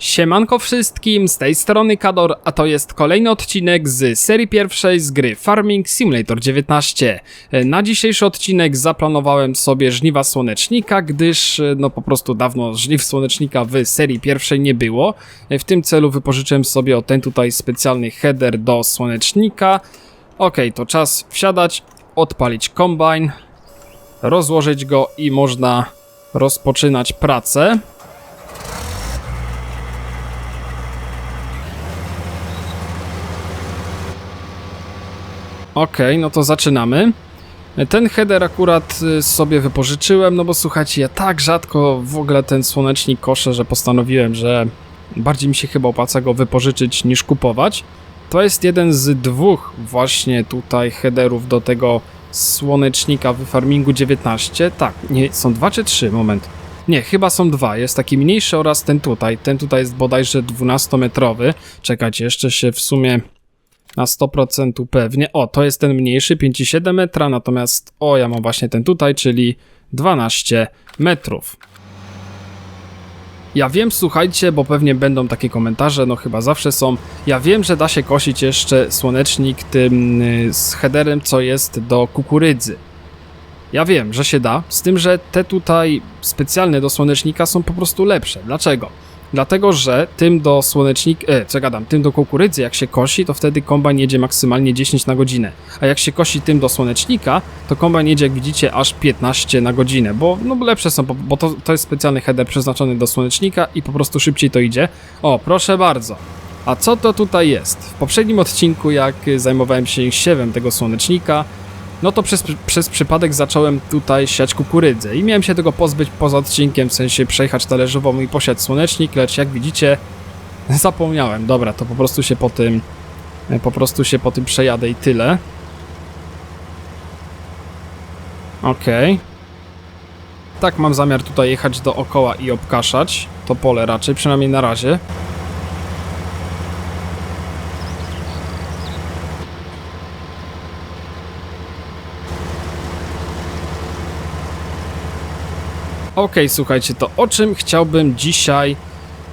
Siemanko wszystkim, z tej strony Kador, a to jest kolejny odcinek z serii pierwszej z gry Farming Simulator 19. Na dzisiejszy odcinek zaplanowałem sobie żniwa słonecznika, gdyż no po prostu dawno żniw słonecznika w serii pierwszej nie było. W tym celu wypożyczyłem sobie o ten tutaj specjalny header do słonecznika. Ok, to czas wsiadać, odpalić kombine, rozłożyć go i można rozpoczynać pracę. Okej, no to zaczynamy. Ten header akurat y, sobie wypożyczyłem, no bo słuchajcie, ja tak rzadko w ogóle ten słonecznik koszę, że postanowiłem, że bardziej mi się chyba opłaca go wypożyczyć niż kupować. To jest jeden z dwóch właśnie tutaj headerów do tego słonecznika w Farmingu 19. Tak, nie, są dwa czy trzy, moment. Nie, chyba są dwa. Jest taki mniejszy oraz ten tutaj. Ten tutaj jest bodajże 12-metrowy. Czekajcie, jeszcze się w sumie na 100% pewnie. O, to jest ten mniejszy, 5,7 metra, natomiast o, ja mam właśnie ten tutaj, czyli 12 metrów. Ja wiem, słuchajcie, bo pewnie będą takie komentarze, no chyba zawsze są. Ja wiem, że da się kosić jeszcze słonecznik tym y, z headerem, co jest do kukurydzy. Ja wiem, że się da, z tym, że te tutaj specjalne do słonecznika są po prostu lepsze. Dlaczego? Dlatego, że tym do słonecznika, e, co gadam, tym do kukurydzy, jak się kosi, to wtedy kombajn jedzie maksymalnie 10 na godzinę. A jak się kosi tym do słonecznika, to kombajn jedzie, jak widzicie, aż 15 na godzinę, bo no lepsze są, bo- to, to jest specjalny header przeznaczony do słonecznika i po prostu szybciej to idzie. O, proszę bardzo. A co to tutaj jest? W poprzednim odcinku, jak zajmowałem się siewem tego słonecznika, no to przez, przez przypadek zacząłem tutaj siać kukurydzę i miałem się tego pozbyć poza odcinkiem, w sensie przejechać talerzową i posiać słonecznik, lecz jak widzicie zapomniałem. Dobra, to po prostu się po tym po prostu się po tym przejadę i tyle. Okej. Tak mam zamiar tutaj jechać dookoła i obkaszać to pole raczej, przynajmniej na razie. Okej, słuchajcie, to o czym chciałbym dzisiaj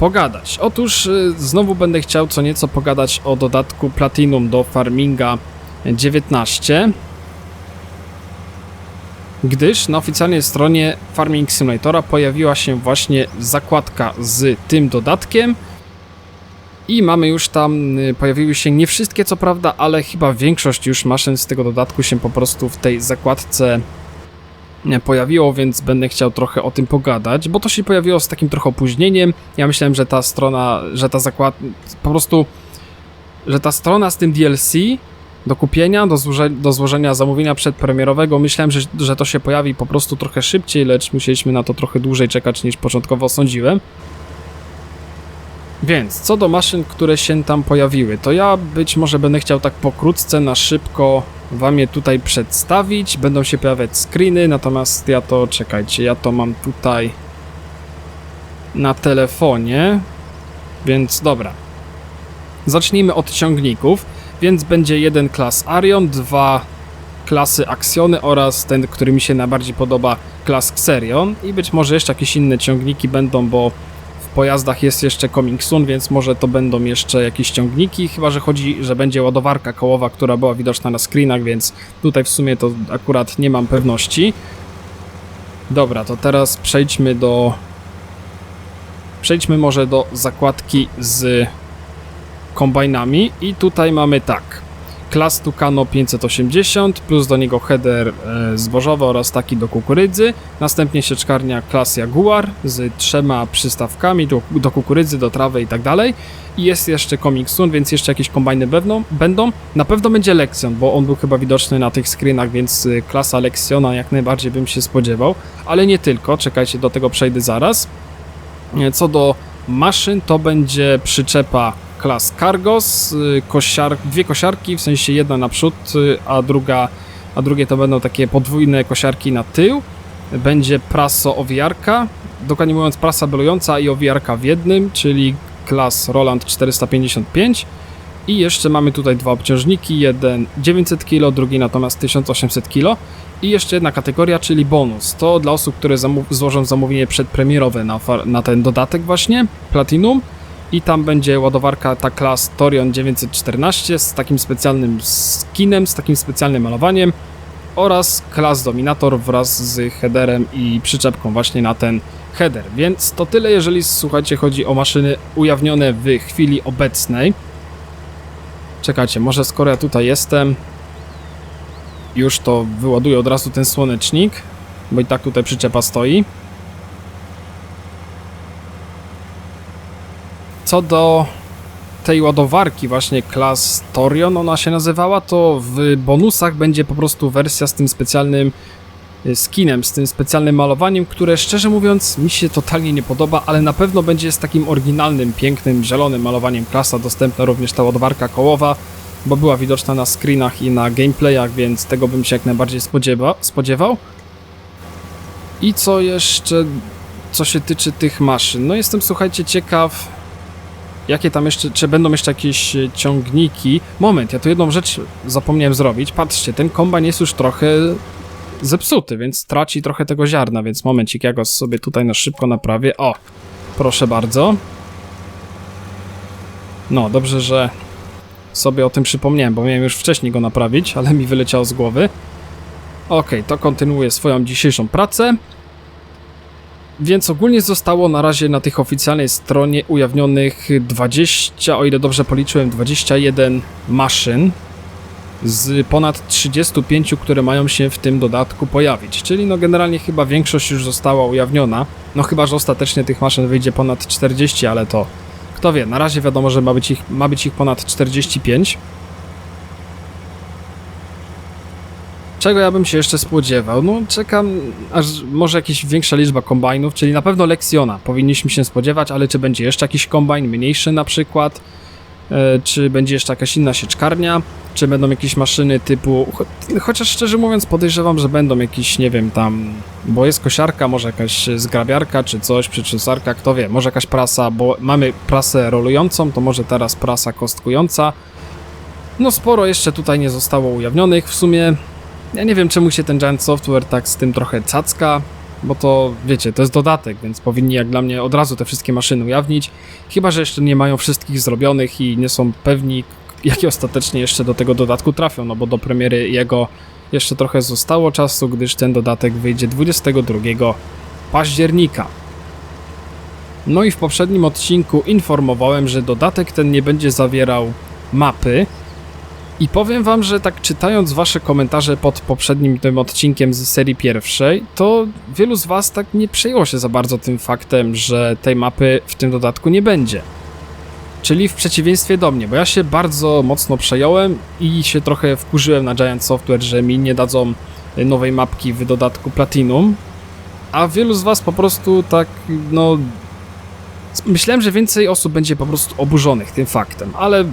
pogadać? Otóż y, znowu będę chciał co nieco pogadać o dodatku Platinum do Farminga 19. Gdyż na oficjalnej stronie Farming Simulatora pojawiła się właśnie zakładka z tym dodatkiem. I mamy już tam, y, pojawiły się nie wszystkie co prawda, ale chyba większość już maszyn z tego dodatku się po prostu w tej zakładce pojawiło, więc będę chciał trochę o tym pogadać, bo to się pojawiło z takim trochę opóźnieniem. Ja myślałem, że ta strona, że ta zakład, po prostu, że ta strona z tym DLC do kupienia, do, złoże, do złożenia zamówienia przedpremierowego, myślałem, że, że to się pojawi po prostu trochę szybciej, lecz musieliśmy na to trochę dłużej czekać niż początkowo sądziłem. Więc, co do maszyn, które się tam pojawiły, to ja być może będę chciał tak pokrótce, na szybko wam je tutaj przedstawić. Będą się pojawiać screeny, natomiast ja to, czekajcie, ja to mam tutaj na telefonie, więc dobra. Zacznijmy od ciągników, więc będzie jeden klas Arion, dwa klasy Axiony oraz ten, który mi się najbardziej podoba, klas Xerion i być może jeszcze jakieś inne ciągniki będą, bo pojazdach jest jeszcze Coming Soon, więc może to będą jeszcze jakieś ciągniki, chyba że chodzi, że będzie ładowarka kołowa, która była widoczna na screenach, więc tutaj w sumie to akurat nie mam pewności. Dobra, to teraz przejdźmy do... Przejdźmy może do zakładki z kombajnami i tutaj mamy tak. Klas Tucano 580, plus do niego header e, zbożowy oraz taki do kukurydzy. Następnie sieczkarnia klas Jaguar z trzema przystawkami do, do kukurydzy, do trawy i tak dalej. I jest jeszcze Comic Soon, więc jeszcze jakieś kombajny będą, będą. Na pewno będzie Lexion, bo on był chyba widoczny na tych screenach, więc y, klasa Lexiona jak najbardziej bym się spodziewał. Ale nie tylko, czekajcie, do tego przejdę zaraz. E, Co do maszyn, to będzie przyczepa klas Cargos, y, kosiar, dwie kosiarki, w sensie jedna naprzód, y, a druga, a drugie to będą takie podwójne kosiarki na tył. Będzie praso owijarka, dokładnie mówiąc prasa belująca i owijarka w jednym, czyli klas Roland 455. I jeszcze mamy tutaj dwa obciążniki, jeden 900 kg, drugi natomiast 1800 kg. I jeszcze jedna kategoria, czyli bonus. To dla osób, które zamów- złożą zamówienie przedpremierowe na, na ten dodatek właśnie, Platinum. I tam będzie ładowarka ta klas Torion 914 z takim specjalnym skinem, z takim specjalnym malowaniem oraz klas Dominator wraz z headerem i przyczepką właśnie na ten header. Więc to tyle, jeżeli słuchajcie, chodzi o maszyny ujawnione w chwili obecnej. Czekajcie, może skoro ja tutaj jestem, już to wyładuję od razu ten słonecznik, bo i tak tutaj przyczepa stoi. Co do tej ładowarki właśnie klas Torion ona się nazywała, to w bonusach będzie po prostu wersja z tym specjalnym y, skinem, z tym specjalnym malowaniem, które szczerze mówiąc mi się totalnie nie podoba, ale na pewno będzie z takim oryginalnym, pięknym, zielonym malowaniem klasa dostępna również ta ładowarka kołowa, bo była widoczna na screenach i na gameplayach, więc tego bym się jak najbardziej spodziewa spodziewał. I co jeszcze, co się tyczy tych maszyn? No jestem, słuchajcie, ciekaw, jakie tam jeszcze, czy będą jeszcze jakieś e, ciągniki. Moment, ja tu jedną rzecz zapomniałem zrobić. Patrzcie, ten kombajn jest już trochę zepsuty, więc traci trochę tego ziarna, więc momencik, ja go sobie tutaj na szybko naprawię. O, proszę bardzo. No, dobrze, że sobie o tym przypomniałem, bo miałem już wcześniej go naprawić, ale mi wyleciało z głowy. Ok, to kontynuuję swoją dzisiejszą pracę. Więc ogólnie zostało na razie na tych oficjalnej stronie ujawnionych 20, o ile dobrze policzyłem, 21 maszyn z ponad 35, które mają się w tym dodatku pojawić. Czyli no generalnie chyba większość już została ujawniona. No chyba, że ostatecznie tych maszyn wyjdzie ponad 40, ale to kto wie, na razie wiadomo, że ma być ich, ma być ich ponad 45. Czego ja bym się jeszcze spodziewał? No czekam, aż może jakaś większa liczba kombajnów, czyli na pewno Lexiona. Powinniśmy się spodziewać, ale czy będzie jeszcze jakiś kombajn, mniejszy na przykład, e, czy będzie jeszcze jakaś inna sieczkarnia, czy będą jakieś maszyny typu, cho chociaż szczerze mówiąc podejrzewam, że będą jakieś, nie wiem, tam, bo jest kosiarka, może jakaś zgrabiarka, czy coś, przyczesarka, kto wie, może jakaś prasa, bo mamy prasę rolującą, to może teraz prasa kostkująca, no sporo jeszcze tutaj nie zostało ujawnionych, w sumie ja nie wiem czemu się ten Giant Software tak z tym trochę cacka, bo to wiecie, to jest dodatek, więc powinni jak dla mnie od razu te wszystkie maszyny ujawnić. Chyba, że jeszcze nie mają wszystkich zrobionych i nie są pewni, jakie ostatecznie jeszcze do tego dodatku trafią, no bo do premiery jego jeszcze trochę zostało czasu, gdyż ten dodatek wyjdzie 22 października. No i w poprzednim odcinku informowałem, że dodatek ten nie będzie zawierał mapy, i powiem wam, że tak czytając wasze komentarze pod poprzednim tym odcinkiem z serii pierwszej, to wielu z was tak nie przejęło się za bardzo tym faktem, że tej mapy w tym dodatku nie będzie. Czyli w przeciwieństwie do mnie, bo ja się bardzo mocno przejąłem i się trochę wkurzyłem na Giant Software, że mi nie dadzą nowej mapki w dodatku Platinum, a wielu z was po prostu tak, no... Myślałem, że więcej osób będzie po prostu oburzonych tym faktem, ale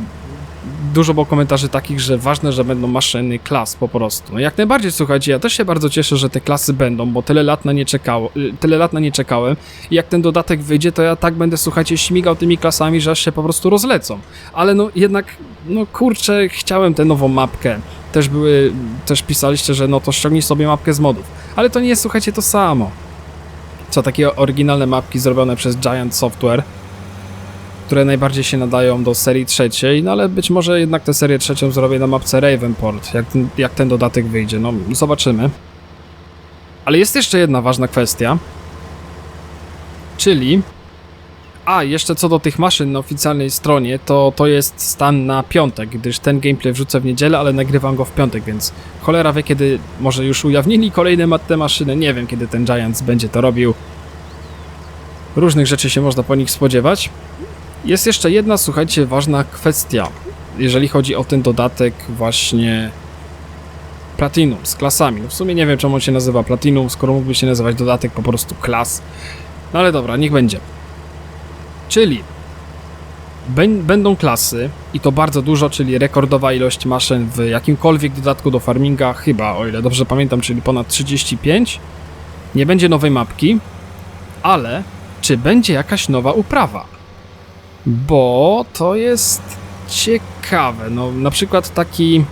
dużo było komentarzy takich, że ważne, że będą maszyny klas po prostu. No jak najbardziej, słuchajcie, ja też się bardzo cieszę, że te klasy będą, bo tyle lat na nie czekało, y, tyle lat na nie czekałem i jak ten dodatek wyjdzie, to ja tak będę, słuchajcie, śmigał tymi klasami, że aż się po prostu rozlecą. Ale no jednak, no kurczę, chciałem tę nową mapkę. Też były, też pisaliście, że no to ściągnij sobie mapkę z modów. Ale to nie jest, słuchajcie, to samo. Co takie oryginalne mapki zrobione przez Giant Software, które najbardziej się nadają do serii trzeciej, no ale być może jednak tę serię trzecią zrobię na mapce Ravenport, jak jak ten dodatek wyjdzie, no zobaczymy. Ale jest jeszcze jedna ważna kwestia, czyli... A, jeszcze co do tych maszyn na oficjalnej stronie, to to jest stan na piątek, gdyż ten gameplay wrzucę w niedzielę, ale nagrywam go w piątek, więc cholera wie kiedy może już ujawnili kolejne te maszyny, nie wiem kiedy ten Giants będzie to robił. Różnych rzeczy się można po nich spodziewać. Jest jeszcze jedna, słuchajcie, ważna kwestia, jeżeli chodzi o ten dodatek właśnie Platinum z klasami. No w sumie nie wiem, czemu on się nazywa Platinum, skoro mógłby się nazywać dodatek po prostu klas. No ale dobra, niech będzie. Czyli będą klasy i to bardzo dużo, czyli rekordowa ilość maszyn w jakimkolwiek dodatku do farminga, chyba o ile dobrze pamiętam, czyli ponad 35. Nie będzie nowej mapki, ale czy będzie jakaś nowa uprawa? Bo to jest ciekawe. No, na przykład taki.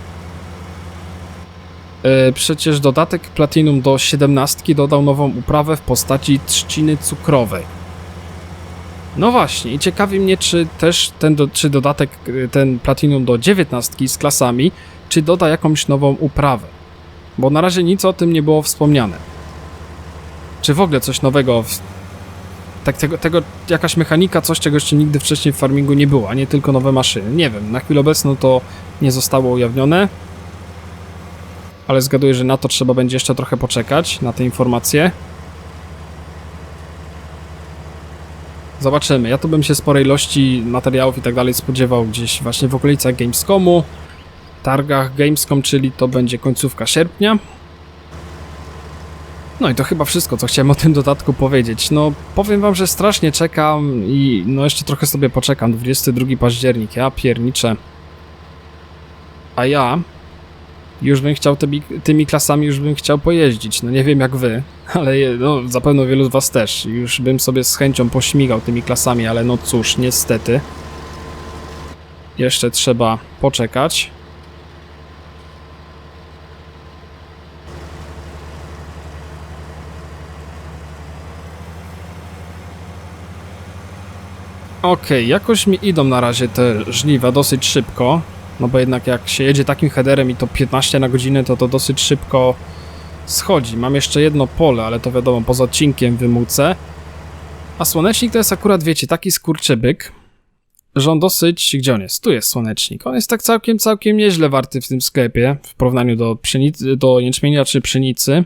Yy, przecież dodatek Platinum do 17 dodał nową uprawę w postaci trzciny cukrowej. No właśnie, i ciekawi mnie, czy też ten, do, czy dodatek, y, ten Platinum do 19 z klasami, czy doda jakąś nową uprawę. Bo na razie nic o tym nie było wspomniane. Czy w ogóle coś nowego, tak tego, tego, jakaś mechanika, coś czego jeszcze nigdy wcześniej w farmingu nie było, a nie tylko nowe maszyny. Nie wiem, na chwilę obecną to nie zostało ujawnione, ale zgaduję, że na to trzeba będzie jeszcze trochę poczekać, na te informacje. Zobaczymy. Ja tu bym się sporej ilości materiałów i tak dalej spodziewał gdzieś właśnie w okolicach Gamescomu, targach Gamescom, czyli to będzie końcówka sierpnia. No i to chyba wszystko, co chciałem o tym dodatku powiedzieć. No, powiem wam, że strasznie czekam i no jeszcze trochę sobie poczekam. 22 październik, ja pierniczę. A ja już bym chciał tymi, tymi klasami, już bym chciał pojeździć. No nie wiem jak wy, ale je- no, zapewne wielu z was też. Już bym sobie z chęcią pośmigał tymi klasami, ale no cóż, niestety. Jeszcze trzeba poczekać. Okej, jakoś mi idą na razie te żniwa dosyć szybko. No bo jednak jak się jedzie takim headerem i to 15 na godzinę, to to dosyć szybko schodzi. Mam jeszcze jedno pole, ale to wiadomo, poza odcinkiem wymucę. A słonecznik to jest akurat, wiecie, taki skurczybyk, że on dosyć... Gdzie on jest? Tu jest słonecznik. On jest tak całkiem, całkiem nieźle warty w tym sklepie, w porównaniu do, pszenicy, do jęczmienia czy pszenicy.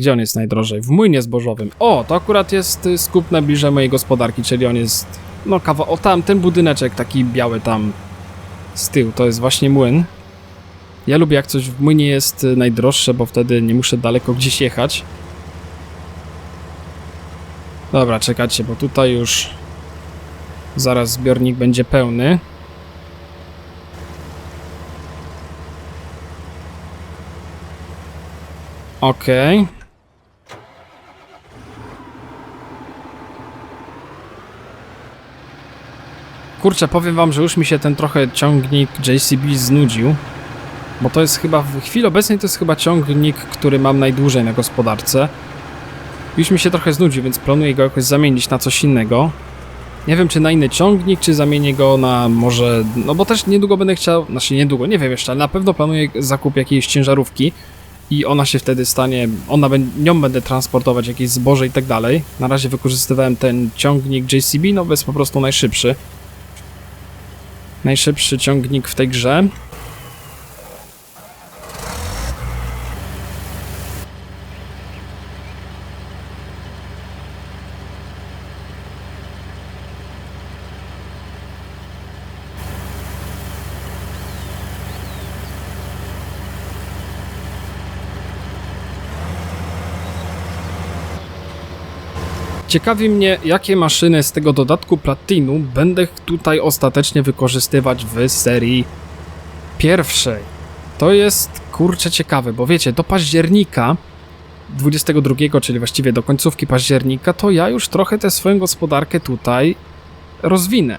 Gdzie on jest najdrożej? W młynie zbożowym. O, to akurat jest y, skup najbliżej mojej gospodarki, czyli on jest... No kawa... O, tam, ten budyneczek taki biały tam z tyłu, to jest właśnie młyn. Ja lubię jak coś w młynie jest y, najdroższe, bo wtedy nie muszę daleko gdzieś jechać. Dobra, czekajcie, bo tutaj już zaraz zbiornik będzie pełny. Okej. Kurczę, powiem wam, że już mi się ten trochę ciągnik JCB znudził. Bo to jest chyba, w chwili obecnej to jest chyba ciągnik, który mam najdłużej na gospodarce. Już mi się trochę znudził, więc planuję go jakoś zamienić na coś innego. Nie wiem, czy na inny ciągnik, czy zamienię go na może... No bo też niedługo będę chciał... Znaczy niedługo, nie wiem jeszcze, ale na pewno planuję zakup jakiejś ciężarówki. I ona się wtedy stanie... Ona, nią będę transportować jakieś zboże i tak dalej. Na razie wykorzystywałem ten ciągnik JCB, no bo jest po prostu najszybszy. Najszybszy ciągnik w tej grze. Ciekawi mnie, jakie maszyny z tego dodatku Platinum będę tutaj ostatecznie wykorzystywać w serii pierwszej. To jest kurczę ciekawe, bo wiecie, do października 22, czyli właściwie do końcówki października, to ja już trochę tę swoją gospodarkę tutaj rozwinę.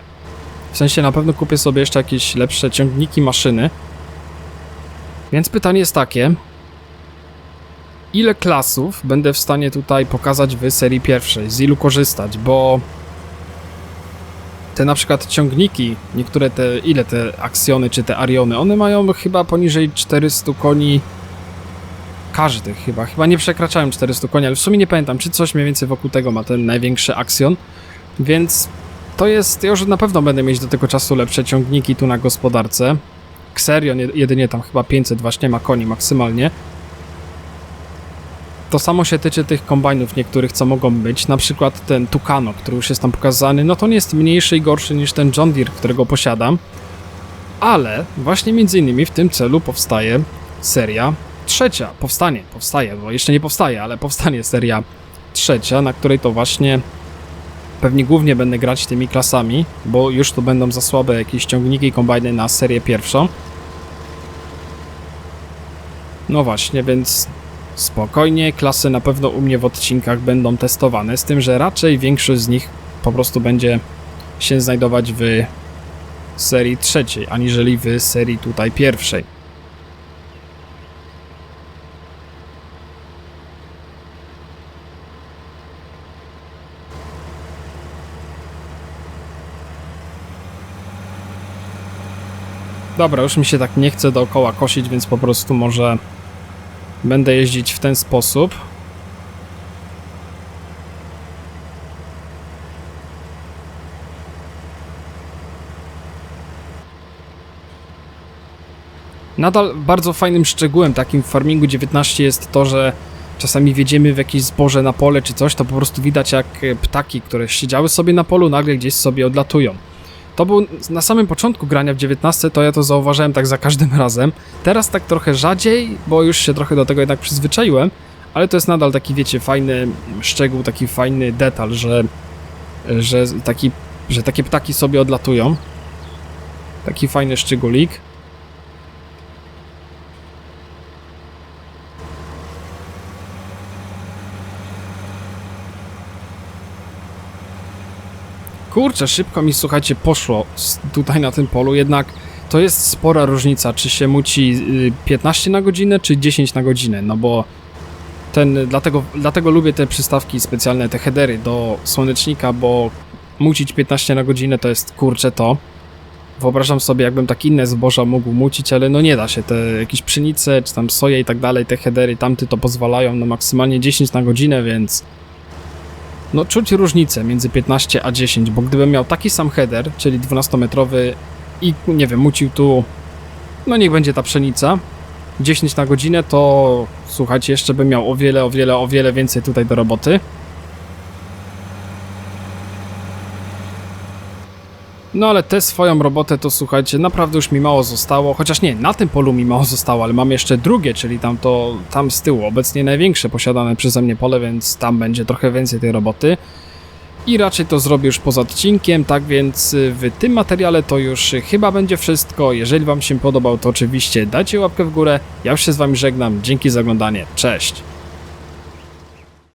W sensie na pewno kupię sobie jeszcze jakieś lepsze ciągniki, maszyny. Więc pytanie jest takie, ile klasów będę w stanie tutaj pokazać w serii pierwszej, z ilu korzystać, bo te na przykład ciągniki, niektóre te, ile te aksjony czy te ariony, one mają chyba poniżej 400 koni każdy chyba, chyba nie przekraczałem 400 koni, ale w sumie nie pamiętam, czy coś mniej więcej wokół tego ma ten największy aksjon, więc to jest, już na pewno będę mieć do tego czasu lepsze ciągniki tu na gospodarce. Xerion jed- jedynie tam chyba 500 właśnie ma koni maksymalnie. To samo się tyczy tych kombajnów niektórych, co mogą być. Na przykład ten Tucano, który już jest tam pokazany, no to nie jest mniejszy i gorszy niż ten John Deere, którego posiadam. Ale właśnie między innymi w tym celu powstaje seria trzecia. Powstanie, powstaje, bo jeszcze nie powstaje, ale powstanie seria trzecia, na której to właśnie pewnie głównie będę grać tymi klasami, bo już to będą za słabe jakieś ciągniki i kombajny na serię pierwszą. No właśnie, więc Spokojnie, klasy na pewno u mnie w odcinkach będą testowane, z tym, że raczej większość z nich po prostu będzie się znajdować w serii trzeciej, aniżeli w serii tutaj pierwszej. Dobra, już mi się tak nie chce dookoła kosić, więc po prostu może będę jeździć w ten sposób. Nadal bardzo fajnym szczegółem takim w Farmingu 19 jest to, że czasami wjedziemy w jakieś zboże na pole czy coś, to po prostu widać jak e, ptaki, które siedziały sobie na polu, nagle gdzieś sobie odlatują. To był na samym początku grania w 19, to ja to zauważyłem tak za każdym razem. Teraz tak trochę rzadziej, bo już się trochę do tego jednak przyzwyczaiłem, ale to jest nadal taki, wiecie, fajny szczegół, taki fajny detal, że, że, taki, że takie ptaki sobie odlatują. Taki fajny szczególik. Kurczę, szybko mi słuchajcie poszło tutaj na tym polu, jednak to jest spora różnica, czy się muci y, 15 na godzinę, czy 10 na godzinę, no bo ten, dlatego, dlatego lubię te przystawki specjalne, te headery do słonecznika, bo mucić 15 na godzinę to jest kurczę to. Wyobrażam sobie, jakbym tak inne zboża mógł mucić, ale no nie da się. Te jakieś pszenice, czy tam soje i tak dalej, te headery, tamty to pozwalają na maksymalnie 10 na godzinę, więc no czuć różnicę między 15 a 10, bo gdybym miał taki sam header, czyli 12-metrowy i nie wiem, mucił tu, no niech będzie ta pszenica, 10 na godzinę, to słuchajcie, jeszcze bym miał o wiele, o wiele, o wiele więcej tutaj do roboty. No ale tę swoją robotę to słuchajcie, naprawdę już mi mało zostało, chociaż nie, na tym polu mi mało zostało, ale mam jeszcze drugie, czyli tam to, tam z tyłu, obecnie największe posiadane przeze mnie pole, więc tam będzie trochę więcej tej roboty. I raczej to zrobię już poza odcinkiem, tak więc y, w tym materiale to już chyba będzie wszystko. Jeżeli Wam się podobał, to oczywiście dajcie łapkę w górę. Ja już się z Wami żegnam. Dzięki za oglądanie. Cześć!